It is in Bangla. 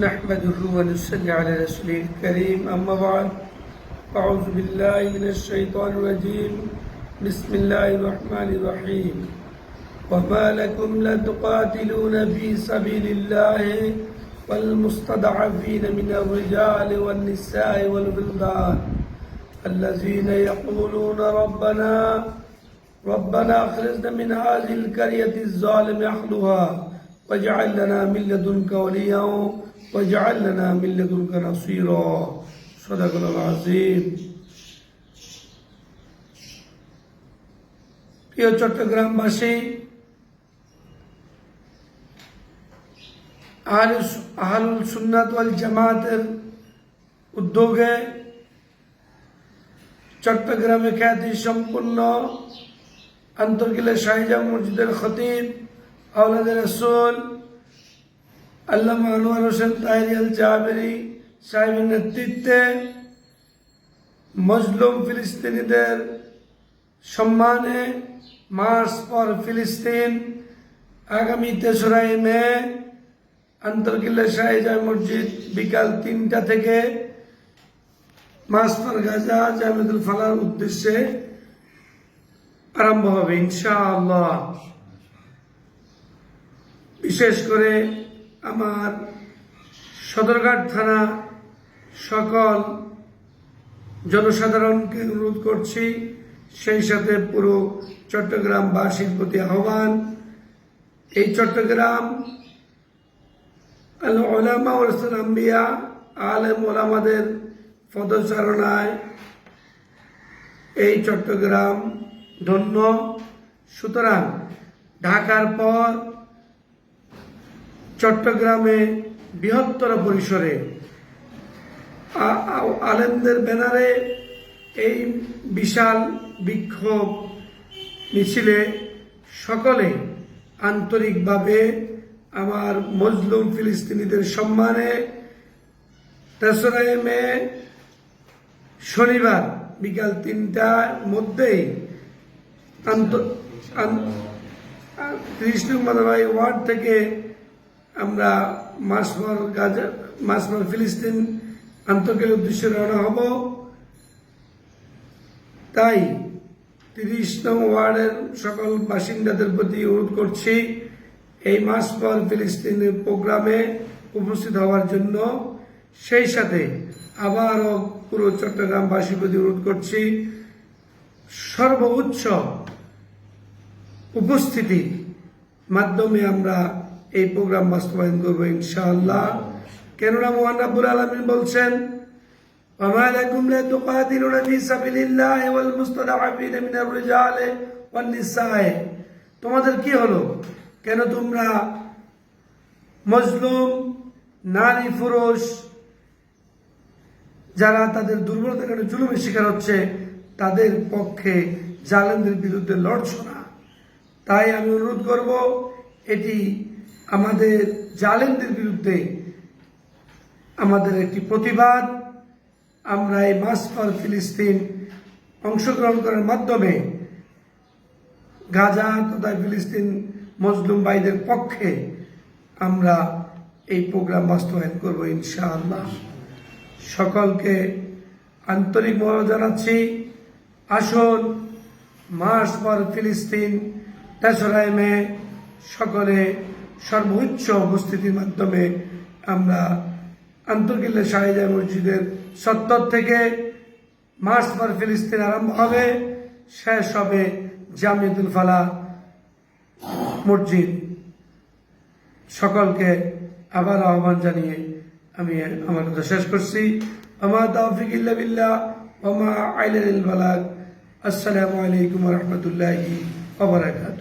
نحمده ونصلي على رسوله الكريم أما بعد أعوذ بالله من الشيطان الرجيم. بسم الله الرحمن الرحيم. وما لكم لا تقاتلون في سبيل الله والمستضعفين من الرجال والنساء والولدان الذين يقولون ربنا ربنا أخرجنا من هذه القرية الظالم أهلها واجعل لنا من لدنك وليا واجعل لنا من لدنك نصيرا صدق الله العظيم প্রিয় চট্টগ্রামবাসী আহলুল সুন্নাত ওয়াল জামাতের উদ্যোগে চট্টগ্রামে খ্যাতি সম্পূর্ণ আন্তর্গিলে শাহিজাম মসজিদের খতিব আউলাদের রসুল আল্লামা আনোয়ার হোসেন তাহিরি আল জাহাবেরি সাহেবের নেতৃত্বে মজলুম ফিলিস্তিনিদের সম্মানে মার্চ ফর ফিলিস্তিন আগামী তেসরাই মে আন্তর্গিল্লা শাহিজাম মসজিদ বিকাল তিনটা থেকে মার্চ ফর গাজা জামিদুল ফালার উদ্দেশ্যে আরম্ভ হবে, ইনশাআল্লাহ। বিশেষ করে আমার সদরঘাট থানা সকল জনসাধারণকে অনুরোধ করছি, সেই সাথে পুরো চট্টগ্রামবাসীর প্রতি আহ্বান। এই চট্টগ্রাম ওলামা আম্বিয়া, আলেম ওলামাদের পদচারণায় এই চট্টগ্রাম ধন্য। সুতরাং ঢাকার পর চট্টগ্রামে বৃহত্তর পরিসরে আলেমদের ব্যানারে এই বিশাল বিক্ষোভ মিছিলে সকলে আন্তরিকভাবে আমার মজলুম ফিলিস্তিনিদের সম্মানে তেসরাই শনিবার বিকাল তিনটার মধ্যেই আন্ত- ত্রিশ নম্বর ওয়ার্ড থেকে আমরা মাসফর গাজা মাসফর ফিলিস্তিন আন্তর্গের উদ্দেশ্যে রওনা হব। তাই তিরিশ নং ওয়ার্ডের সকল বাসিন্দাদের প্রতি অনুরোধ করছি, এই মাস পর ফিলিস্তিনের প্রোগ্রামে উপস্থিত হওয়ার জন্য। সেই সাথে আবারও পুরো চট্টগ্রামবাসীর প্রতি অনুরোধ করছি, সর্বোচ্চ উপস্থিতি মাধ্যমে আমরা এই প্রোগ্রাম বাস্তবায়ন করবো ইনশাআল্লাহ কেননা মোহান রাব্বুল আলমিন বলছেন وما لكم لا تقاتلون في سبيل الله والمستضعفين من الرجال والنساء তোমাদের কি হলো কেন তোমরা মজলুম নারী পুরুষ যারা তাদের দুর্বলতার কারণে জুলুমের শিকার হচ্ছে তাদের পক্ষে জালেমদের বিরুদ্ধে লড়ছ না তাই আমি অনুরোধ করব এটি আমাদের জালেমদের বিরুদ্ধে আমাদের একটি প্রতিবাদ। আমরা এই মাস ফর ফিলিস্তিন অংশগ্রহণ করার মাধ্যমে গাজা তথা ফিলিস্তিন মজলুম ভাইদের পক্ষে আমরা এই প্রোগ্রাম বাস্তবায়ন করব ইনশাআল্লাহ। সকলকে আন্তরিক মহল জানাচ্ছি। আসুন মাস পর ফিলিস্তিন তেসরাই মে সকলে সর্বোচ্চ উপস্থিতির মাধ্যমে আমরা আন্তর্গিল্লা শাহিজা মসজিদের সত্তর থেকে মার্চ পর ফিলিস্তিন আরম্ভ হবে, শেষ হবে জামিয়াতুল ফালা মসজিদ। সকলকে আবার আহ্বান জানিয়ে আমি আমার কথা শেষ করছি। আমার তাওফিক ইল্লা বিল্লাহ, ওমা আইলাল বালাগ। আসসালামু আলাইকুম রহমতুল্লাহি ওয়া বারাকাতুহু।